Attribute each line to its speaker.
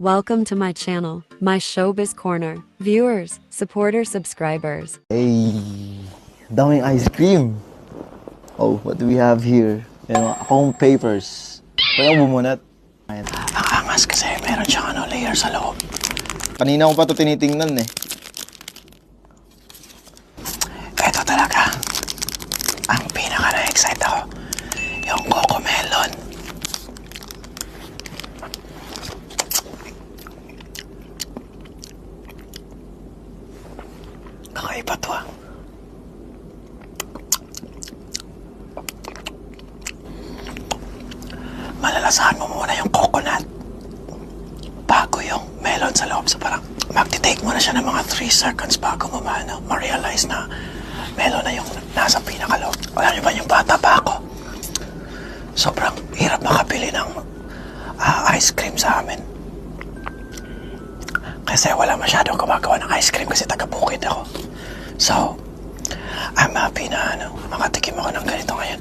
Speaker 1: Welcome to my channel, my showbiz corner. Viewers, supporters, subscribers.
Speaker 2: Ay, daming ice cream. Oh, what do we have here? Yan, mga home papers. Kaya bumunat.
Speaker 3: Ang angas kasi meron siyang ano, layer sa loob.
Speaker 2: Kanina ko pa to tinitingnan eh.
Speaker 3: Ito talaga. Ang pinaka na-excite ako. Yung Coco Melon. Kakaiba to ah. Malalasahan mo muna yung coconut. Bago yung melon sa loob. So parang magti-take mo na siya ng mga 3 seconds bago mo maano, ma-realize na melon na yung nasa pinakaloob. Alam niyo ba yung bata pa ako? Sobrang hirap makabili ng ah, ice cream sa amin. Kasi wala masyadong gumagawa ng ice cream kasi taga-bukid ako. So, I'm happy na ano, makatikim ako ng ganito ngayon.